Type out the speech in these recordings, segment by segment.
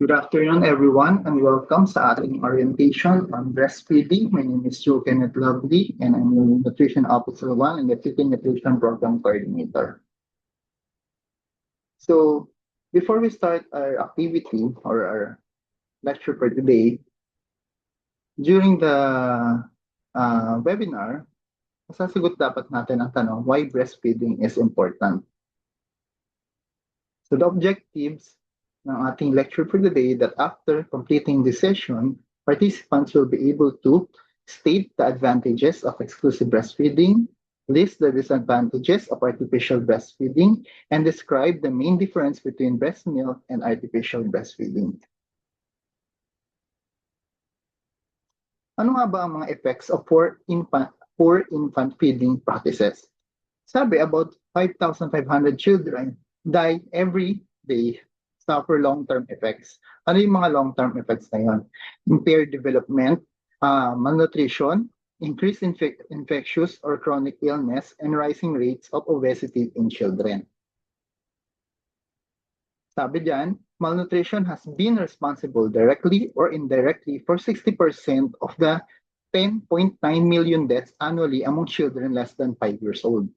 Good afternoon, everyone, and welcome sa ating orientation on breastfeeding. My name is Joe Kenneth Lovely, and I'm your Nutrition Officer 1 and the Chicken Nutrition Program Coordinator. So, before we start our activity or our lecture for today, during the uh, webinar, masasagot dapat natin ang tanong, why breastfeeding is important? So, the objectives ng ating lecture for today that after completing the session, participants will be able to state the advantages of exclusive breastfeeding, list the disadvantages of artificial breastfeeding, and describe the main difference between breast milk and artificial breastfeeding. Ano nga ba ang mga effects of poor infant, poor infant feeding practices? Sabi, about 5,500 children die every day suffer long-term effects. Ano yung mga long-term effects na yun? Impaired development, uh, malnutrition, increased infe- infectious or chronic illness, and rising rates of obesity in children. Sabi diyan, malnutrition has been responsible directly or indirectly for 60% of the 10.9 million deaths annually among children less than 5 years old.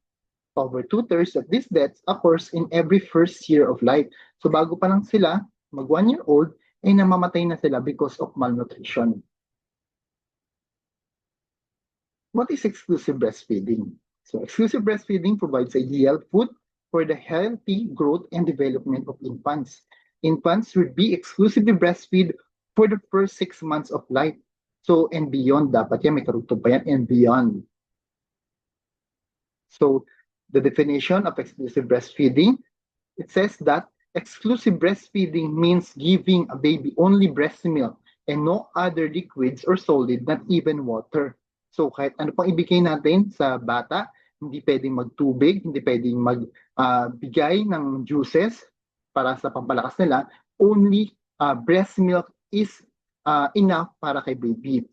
Over two-thirds of these deaths occurs in every first year of life. So bago pa lang sila, mag one year old, ay namamatay na sila because of malnutrition. What is exclusive breastfeeding? So exclusive breastfeeding provides ideal food for the healthy growth and development of infants. Infants should be exclusively breastfed for the first six months of life. So, and beyond, dapat yan, may karugtong pa yan, and beyond. So, the definition of exclusive breastfeeding, it says that exclusive breastfeeding means giving a baby only breast milk and no other liquids or solid, not even water. So kahit ano pang ibigay natin sa bata, hindi pwedeng magtubig, hindi pwedeng magbigay uh, ng juices para sa pampalakas nila, only uh, breast milk is uh, enough para kay baby.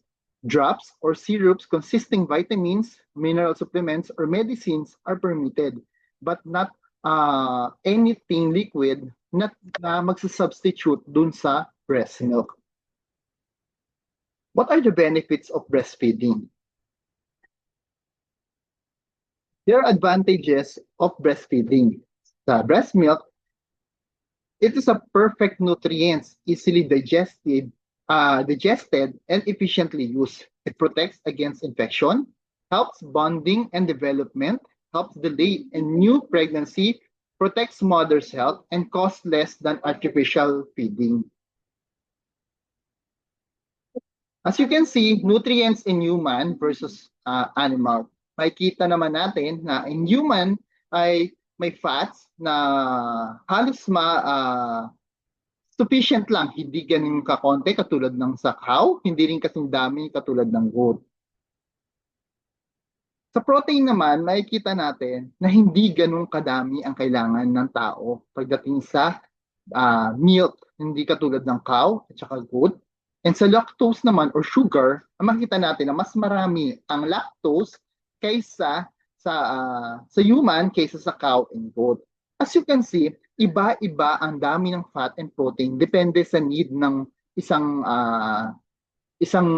Drops or syrups consisting vitamins, mineral supplements, or medicines are permitted, but not uh, anything liquid na, na magsasubstitute dun sa breast milk. What are the benefits of breastfeeding? There are advantages of breastfeeding. Sa breast milk, it is a perfect nutrients, easily digested, uh, digested and efficiently used. It protects against infection, helps bonding and development, helps delay a new pregnancy, protects mother's health, and costs less than artificial feeding. As you can see, nutrients in human versus uh, animal. Makikita naman natin na in human ay may fats na halos ma uh, sufficient lang, hindi ganun kakonte katulad ng sa cow, hindi rin kasing dami katulad ng goat. Sa protein naman, makikita natin na hindi ganun kadami ang kailangan ng tao pagdating sa uh, milk, hindi katulad ng cow at saka goat. And sa lactose naman or sugar, makikita natin na mas marami ang lactose kaysa sa uh, sa human kaysa sa cow and goat. As you can see, iba-iba ang dami ng fat and protein depende sa need ng isang uh, isang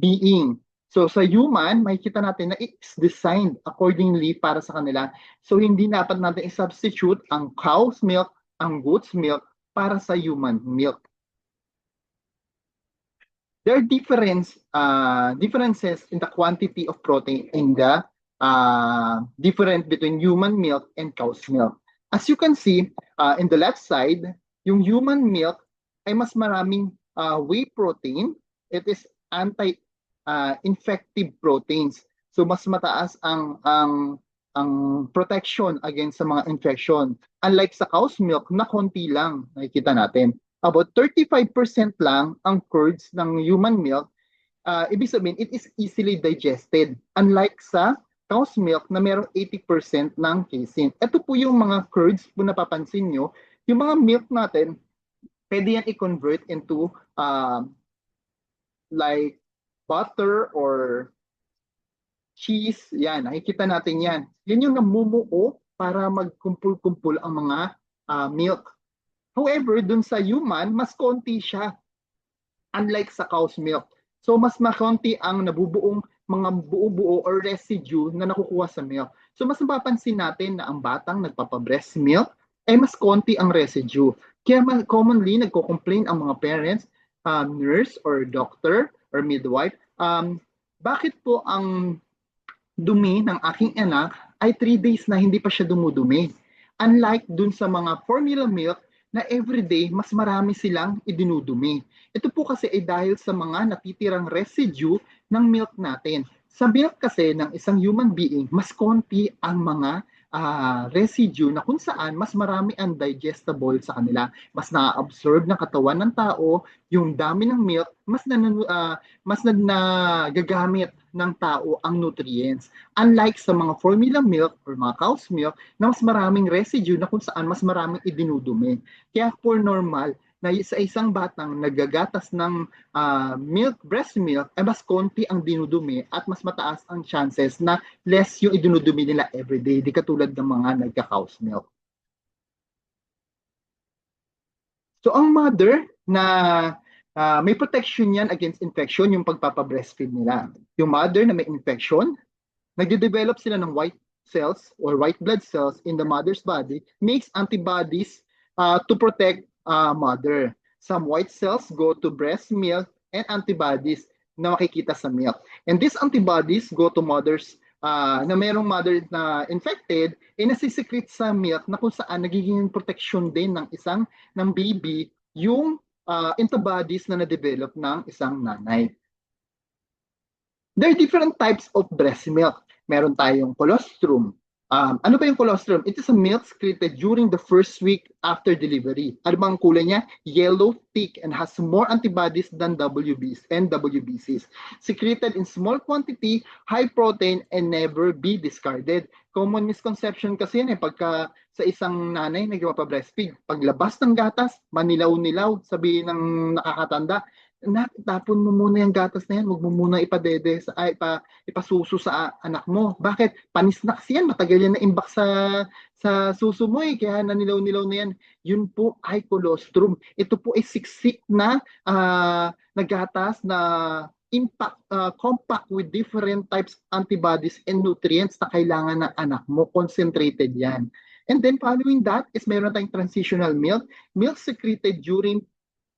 being. So sa human, makikita natin na it's designed accordingly para sa kanila. So hindi dapat natin i-substitute ang cow's milk, ang goat's milk para sa human milk. There are difference, uh, differences in the quantity of protein in the uh, different between human milk and cow's milk. As you can see, uh, in the left side, yung human milk ay mas maraming uh, whey protein. It is anti-infective uh, proteins. So mas mataas ang ang ang protection against sa mga infection. Unlike sa cow's milk na konti lang nakikita natin about 35% lang ang curds ng human milk, uh, ibig sabihin, it is easily digested. Unlike sa cow's milk na merong 80% ng casein. Ito po yung mga curds kung napapansin nyo. Yung mga milk natin, pwede yan i-convert into uh, like butter or cheese. Yan, nakikita natin yan. Yan yung namumuo para magkumpul-kumpul ang mga uh, milk However, dun sa human, mas konti siya. Unlike sa cow's milk. So mas makonti ang nabubuong mga buo-buo or residue na nakukuha sa milk. So mas mapapansin natin na ang batang nagpapa-breast milk ay mas konti ang residue. Kaya ma- commonly nagko-complain ang mga parents, um, nurse or doctor or midwife, um, bakit po ang dumi ng aking anak ay 3 days na hindi pa siya dumudumi. Unlike dun sa mga formula milk na everyday mas marami silang idinudumi. Ito po kasi ay dahil sa mga natitirang residue ng milk natin. Sa milk kasi ng isang human being, mas konti ang mga ah, residue na kung saan mas marami ang digestible sa kanila. Mas na-absorb ng katawan ng tao, yung dami ng milk, mas na, mas na, nagagamit ng tao ang nutrients. Unlike sa mga formula milk or mga cow's milk na mas maraming residue na kung saan mas maraming idinudumi. Kaya for normal, na sa isang batang nagagatas ng ah, milk, breast milk, ay mas konti ang dinudumi at mas mataas ang chances na less yung idinudumi nila everyday, di katulad ng mga nagka-cow's milk. So ang mother na ah, may protection yan against infection, yung pagpapa-breastfeed nila. Yung mother na may infection, nagde-develop sila ng white cells or white blood cells in the mother's body, makes antibodies uh, to protect uh, mother. Some white cells go to breast milk and antibodies na makikita sa milk. And these antibodies go to mothers uh, na mayroong mother na infected, eh nasisikret sa milk na kung saan nagiging protection din ng isang ng baby yung uh, antibodies na na-develop ng isang nanay. There are different types of breast milk. Meron tayong colostrum. Um, ano ba yung colostrum? It is a milk secreted during the first week after delivery. Ano bang kulay niya? Yellow, thick, and has more antibodies than WBs and WBCs. Secreted in small quantity, high protein, and never be discarded. Common misconception kasi yan eh, pagka sa isang nanay nagpapa-breastfeed, paglabas ng gatas, manilaw-nilaw, sabihin ng nakakatanda, na tapon mo muna yung gatas na yan, huwag mo muna ipadede sa ay pa ipasuso sa anak mo. Bakit? Panisnaks yan, matagal yan na imbak sa sa suso mo eh, kaya nanilaw-nilaw na yan. Yun po ay colostrum. Ito po ay siksik na uh, na gatas na impact uh, compact with different types of antibodies and nutrients na kailangan ng anak mo. Concentrated yan. And then following that is meron tayong transitional milk. Milk secreted during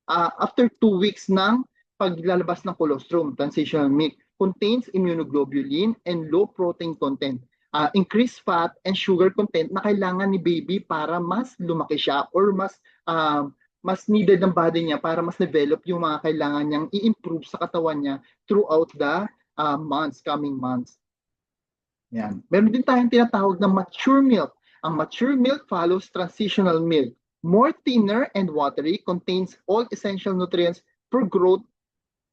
uh, after two weeks ng paglalabas ng colostrum, transitional milk, contains immunoglobulin and low protein content, uh, increased fat and sugar content na kailangan ni baby para mas lumaki siya or mas uh, mas needed ng body niya para mas develop yung mga kailangan niyang i-improve sa katawan niya throughout the uh, months, coming months. Yan. Meron din tayong tinatawag na mature milk. Ang mature milk follows transitional milk more thinner and watery, contains all essential nutrients for growth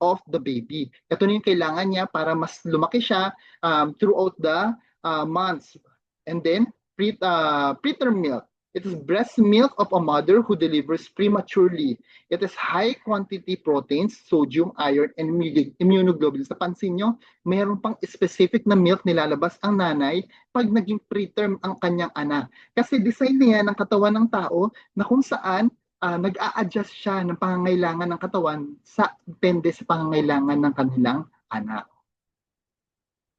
of the baby. Ito na yung kailangan niya para mas lumaki siya um, throughout the uh, months. And then, pre, uh, preterm milk. It is breast milk of a mother who delivers prematurely. It is high quantity proteins, sodium, iron, and immunoglobulins. Napansin nyo, mayroon pang specific na milk nilalabas ang nanay pag naging preterm ang kanyang anak. Kasi design niya ng katawan ng tao na kung saan uh, nag-a-adjust siya ng pangangailangan ng katawan sa depende sa pangangailangan ng kanilang anak.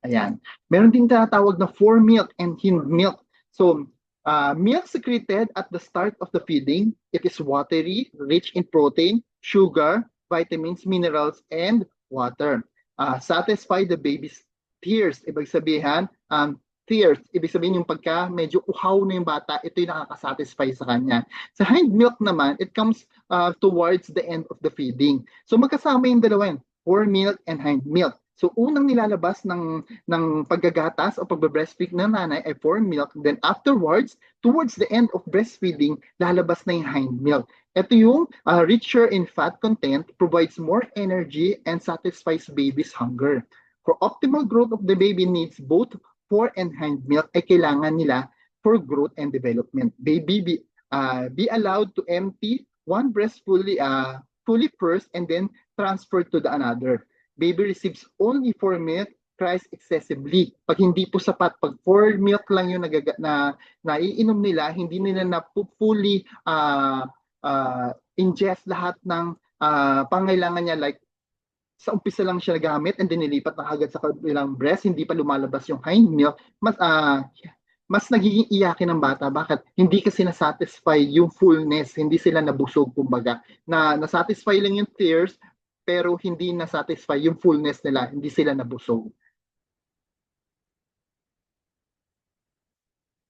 Ayan. Meron din tinatawag na fore milk and hind milk. So, Uh, milk secreted at the start of the feeding, it is watery, rich in protein, sugar, vitamins, minerals, and water. Uh, satisfy the baby's tears. Ibig sabihin, um, tears, ibig sabihin yung pagka medyo uhaw na yung bata, ito yung nakakasatisfy sa kanya. Sa hind milk naman, it comes uh, towards the end of the feeding. So magkasama yung dalawa yun, milk and hind milk. So unang nilalabas ng ng paggagatas o pagbe-breastfeed ng nanay ay fore milk. Then afterwards, towards the end of breastfeeding, lalabas na yung hind milk. Ito yung uh, richer in fat content, provides more energy and satisfies baby's hunger. For optimal growth of the baby needs both fore and hind milk ay kailangan nila for growth and development. Baby be, uh, be allowed to empty one breast fully uh, fully first and then transfer to the another baby receives only 4 milk cries excessively. Pag hindi po sapat, pag 4 milk lang yung nagaga, na naiinom nila, hindi nila na fully uh, uh, ingest lahat ng uh, pangailangan niya like sa umpisa lang siya nagamit and then nilipat na agad sa kabilang breast, hindi pa lumalabas yung hind milk, mas uh, mas nagiging iyakin ng bata. Bakit? Hindi kasi na-satisfy yung fullness, hindi sila nabusog kumbaga. Na na-satisfy lang yung tears, pero hindi na-satisfy yung fullness nila, hindi sila nabusog.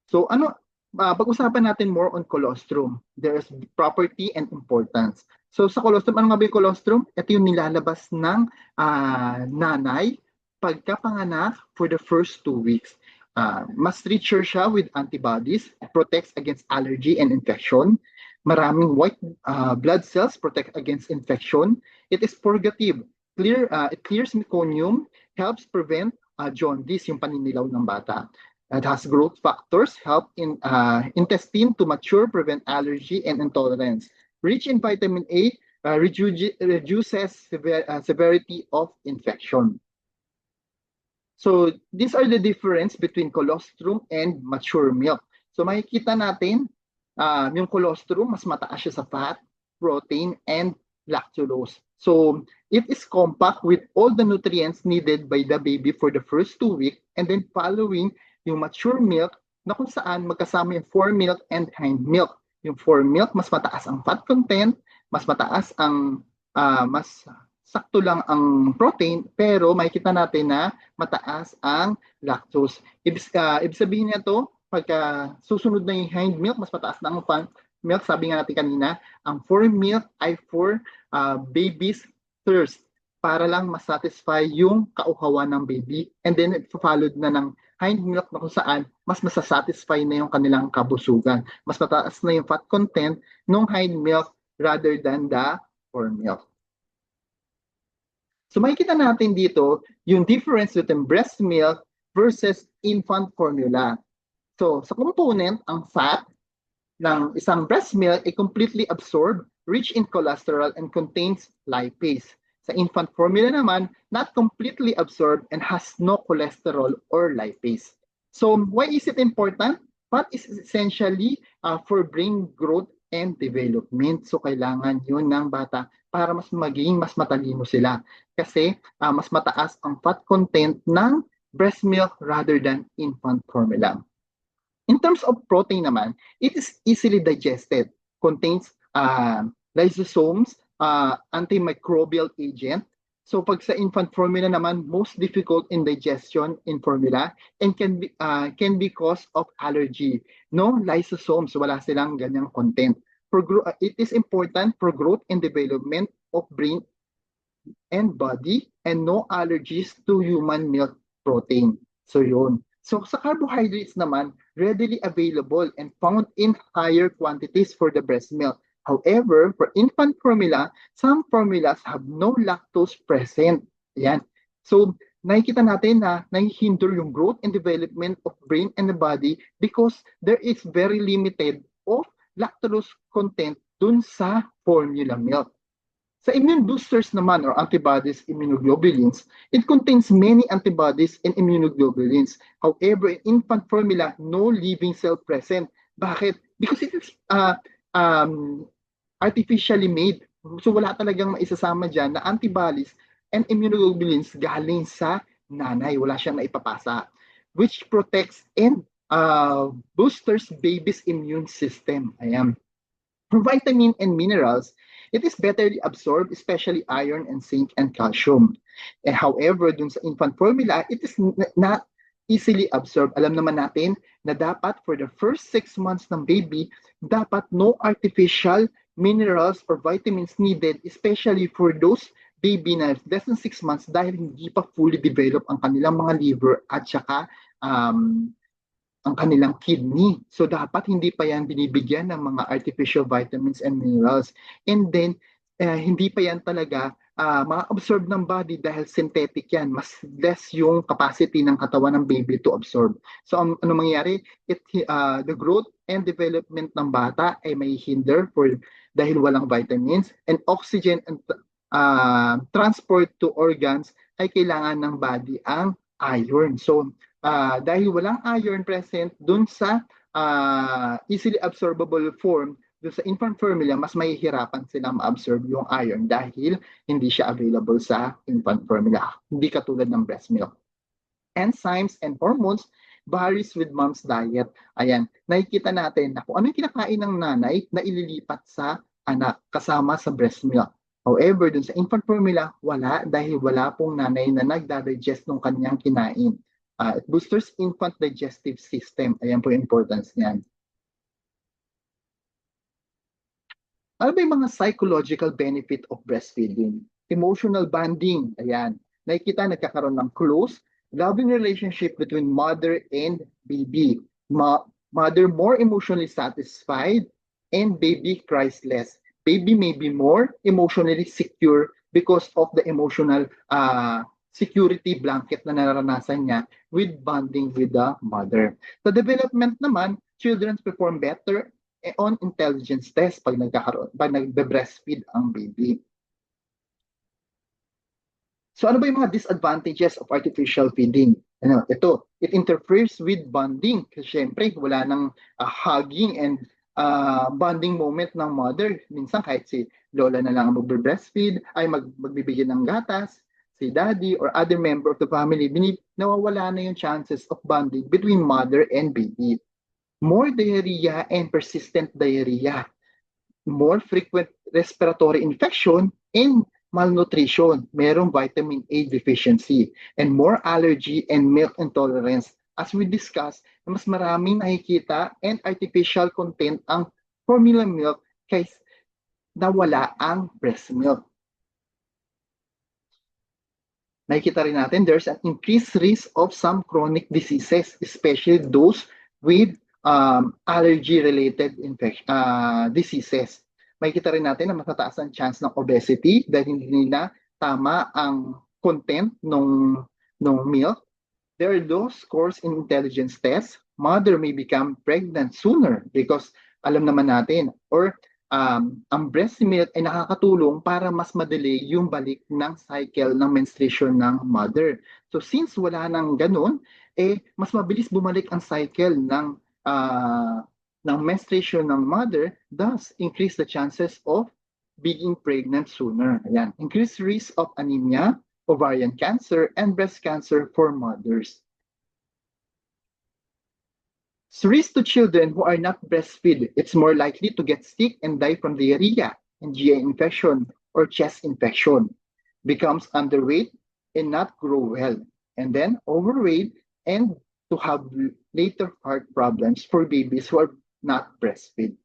So ano, uh, pag-usapan natin more on colostrum. There's property and importance. So sa colostrum, ano nga ba yung colostrum? Ito yung nilalabas ng uh, nanay pagkapanganak for the first two weeks. Uh, mas richer siya with antibodies, protects against allergy and infection. Maraming white uh, blood cells protect against infection. It is purgative. Clear, uh, it clears meconium, helps prevent uh, jaundice, yung paninilaw ng bata. It has growth factors, help in uh, intestine to mature, prevent allergy and intolerance. Rich in vitamin A, uh, reduces sever uh, severity of infection. So these are the difference between colostrum and mature milk. So makikita natin uh, yung colostrum mas mataas siya sa fat, protein, and lactulose. So it is compact with all the nutrients needed by the baby for the first two weeks and then following yung mature milk na kung saan magkasama yung fore milk and hind milk. Yung fore milk, mas mataas ang fat content, mas mataas ang, uh, mas sakto lang ang protein, pero makikita natin na mataas ang lactose. Ibig, uh, ibig sabihin nito, pagka susunod na yung hind milk, mas mataas na ang fan milk. Sabi nga natin kanina, ang fore milk ay for uh, baby's thirst para lang masatisfy yung kauhawan ng baby. And then, followed na ng hind milk na kung saan mas masasatisfy na yung kanilang kabusugan. Mas mataas na yung fat content ng hind milk rather than the fore milk. So makikita natin dito yung difference between breast milk versus infant formula. So sa component, ang fat ng isang breast milk ay completely absorbed, rich in cholesterol and contains lipase. Sa infant formula naman, not completely absorbed and has no cholesterol or lipase. So why is it important? Fat is essentially uh, for brain growth and development. So kailangan yun ng bata para mas maging mas matalino sila. Kasi uh, mas mataas ang fat content ng breast milk rather than infant formula. In terms of protein naman, it is easily digested, contains uh, lysosomes, uh, antimicrobial agent. So pag sa infant formula naman, most difficult in digestion in formula and can be uh, can be cause of allergy. No lysosomes, wala silang ganyang content for uh, it is important for growth and development of brain and body and no allergies to human milk protein. So yun. So sa carbohydrates naman, readily available and found in higher quantities for the breast milk. However, for infant formula, some formulas have no lactose present. Yan. So, nakikita natin na nahihinder yung growth and development of brain and the body because there is very limited of lactose content dun sa formula milk. Sa immune boosters naman or antibodies immunoglobulins, it contains many antibodies and immunoglobulins. However, in infant formula, no living cell present. Bakit? Because it is uh, um, artificially made. So wala talagang maisasama dyan na antibodies and immunoglobulins galing sa nanay. Wala siyang naipapasa. Which protects and uh, boosters baby's immune system. Ayan. For vitamin and minerals, it is better absorbed, especially iron and zinc and calcium. And however, dun sa infant formula, it is not easily absorbed. Alam naman natin na dapat for the first six months ng baby, dapat no artificial minerals or vitamins needed, especially for those baby na less than six months dahil hindi pa fully develop ang kanilang mga liver at saka um, ang kanilang kidney. So dapat hindi pa yan binibigyan ng mga artificial vitamins and minerals. And then, uh, hindi pa yan talaga uh, ma-absorb ng body dahil synthetic yan. Mas less yung capacity ng katawan ng baby to absorb. So ang, ano mangyayari? It, uh, the growth and development ng bata ay may hinder for dahil walang vitamins and oxygen and uh, transport to organs ay kailangan ng body ang iron. So uh, dahil walang iron present dun sa uh, easily absorbable form doon sa infant formula, mas mahihirapan silang ma-absorb yung iron dahil hindi siya available sa infant formula. Hindi katulad ng breast milk. Enzymes and hormones varies with mom's diet. Ayan, nakikita natin na kung ano yung kinakain ng nanay na ililipat sa anak kasama sa breast milk. However, dun sa infant formula, wala dahil wala pong nanay na nagda-digest ng kanyang kinain. Uh, it boosters infant digestive system. Ayan po yung importance niyan. Ano ba yung mga psychological benefit of breastfeeding? Emotional bonding. Ayan. Nakikita nagkakaroon ng close, loving relationship between mother and baby. Ma mother more emotionally satisfied and baby cries less. Baby may be more emotionally secure because of the emotional uh, security blanket na naranasan niya with bonding with the mother. Sa development naman, children perform better on intelligence test pag nagkakaroon, pag nagbe-breastfeed ang baby. So ano ba yung mga disadvantages of artificial feeding? Ano, ito, it interferes with bonding kasi syempre wala nang uh, hugging and uh, bonding moment ng mother. Minsan kahit si lola na lang magbe-breastfeed, ay mag magbibigay ng gatas, si daddy or other member of the family, binib nawawala na yung chances of bonding between mother and baby more diarrhea and persistent diarrhea, more frequent respiratory infection, and malnutrition, merong vitamin A deficiency, and more allergy and milk intolerance. As we discussed, mas maraming nakikita and artificial content ang formula milk kaysa nawala ang breast milk. Nakikita rin natin there's an increased risk of some chronic diseases, especially those with um, allergy-related infection, uh, diseases. Makikita rin natin na matataas ang chance ng obesity dahil hindi nila tama ang content ng ng milk. There are low scores in intelligence tests. Mother may become pregnant sooner because alam naman natin or um, ang breast milk ay nakakatulong para mas madelay yung balik ng cycle ng menstruation ng mother. So since wala nang ganun, eh mas mabilis bumalik ang cycle ng uh, ng menstruation ng mother thus increase the chances of being pregnant sooner. Ayan. Increased risk of anemia, ovarian cancer, and breast cancer for mothers. So risk to children who are not breastfed, it's more likely to get sick and die from diarrhea and GI infection or chest infection, becomes underweight and not grow well, and then overweight and to have later heart problems for babies who are not breastfed.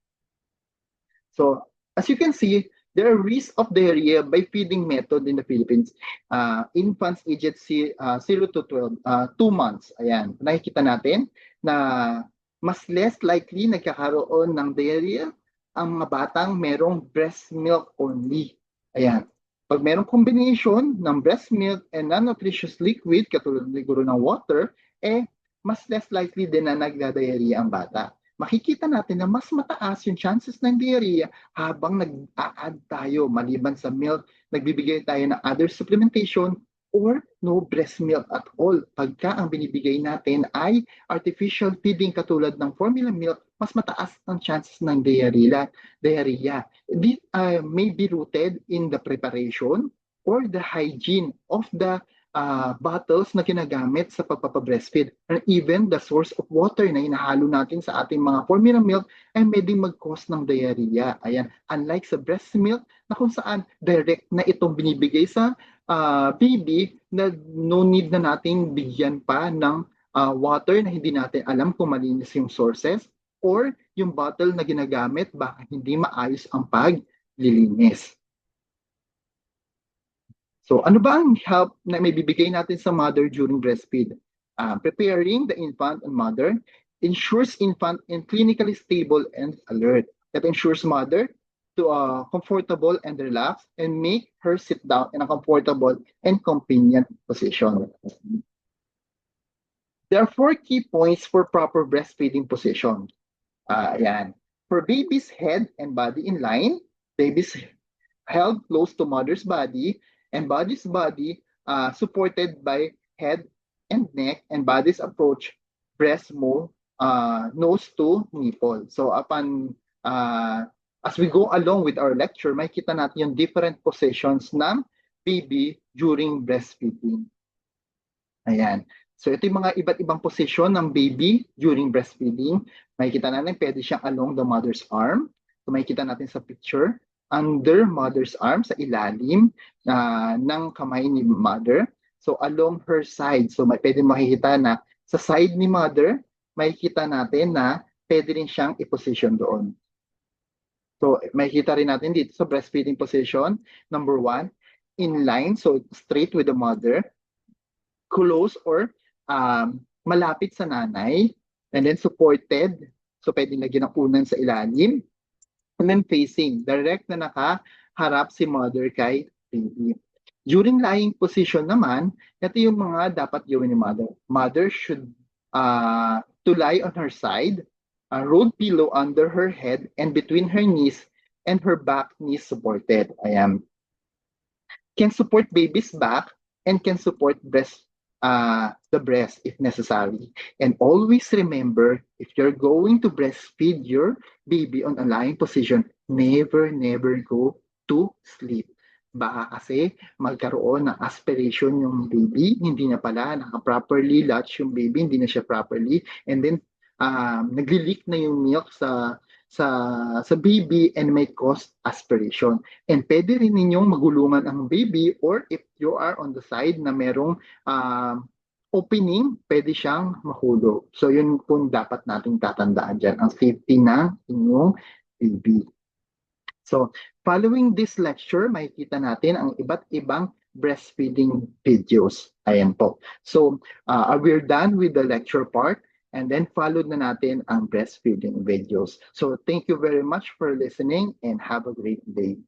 So, as you can see, there are risks of diarrhea by feeding method in the Philippines. Uh, infants aged uh, 0 to 12, uh, 2 months. Ayan, nakikita natin na mas less likely nagkakaroon ng diarrhea ang mga batang merong breast milk only. Ayan. Pag merong combination ng breast milk and non-nutritious liquid, katulad siguro ng water, eh mas less likely din na nagda-diarrhea ang bata. Makikita natin na mas mataas yung chances ng diarrhea habang nag-a-add tayo maliban sa milk, nagbibigay tayo ng other supplementation or no breast milk at all. Pagka ang binibigay natin ay artificial feeding katulad ng formula milk, mas mataas ang chances ng diarrhea. diarrhea. This uh, may be rooted in the preparation or the hygiene of the uh, bottles na ginagamit sa pagpapabreastfeed. And even the source of water na inahalo natin sa ating mga formula milk ay pwedeng mag-cause ng diarrhea. Ayan. Unlike sa breast milk na kung saan direct na itong binibigay sa uh, baby na no need na nating bigyan pa ng uh, water na hindi natin alam kung malinis yung sources or yung bottle na ginagamit baka hindi maayos ang paglilinis. So ano ba ang help na may bibigay natin sa mother during breastfeed? Uh, preparing the infant and mother ensures infant in clinically stable and alert. That ensures mother to a comfortable and relaxed and make her sit down in a comfortable and convenient position. There are four key points for proper breastfeeding position. Uh. For baby's head and body in line, baby's held close to mother's body, and body's body uh, supported by head and neck and body's approach breast mo uh, nose to nipple. So upon uh, as we go along with our lecture, makikita natin yung different positions ng baby during breastfeeding. Ayan. So ito yung mga iba't ibang position ng baby during breastfeeding. Makikita natin pwede siyang along the mother's arm. So makikita natin sa picture, under mother's arm, sa ilalim ah, ng kamay ni mother. So along her side. So may pwede makikita na sa side ni mother, makikita natin na pwede rin siyang i-position doon. So makikita rin natin dito sa breastfeeding position, number one, in line, so straight with the mother, close or um, malapit sa nanay, and then supported, so pwedeng lagyan ng unan sa ilalim, and then facing, direct na nakaharap si mother kay baby. During lying position naman, ito yung mga dapat gawin ni mother. Mother should uh, to lie on her side, a rolled pillow under her head and between her knees and her back knees supported. Ayan. Can support baby's back and can support breast uh, the breast if necessary. And always remember, if you're going to breastfeed your baby on a lying position, never, never go to sleep. Baka kasi magkaroon ng aspiration yung baby, hindi na pala naka-properly latch yung baby, hindi na siya properly, and then um, nagli-leak na yung milk sa sa sa baby and may cause aspiration. And pwede rin ninyong magulungan ang baby or if you are on the side na merong um, opening, pwede siyang mahulog. So yun po dapat nating tatandaan dyan, ang safety ng inyong baby. So following this lecture, makikita natin ang iba't ibang breastfeeding videos. Ayan po. So uh, we're done with the lecture part. And then followed na natin ang breastfeeding videos. So thank you very much for listening and have a great day.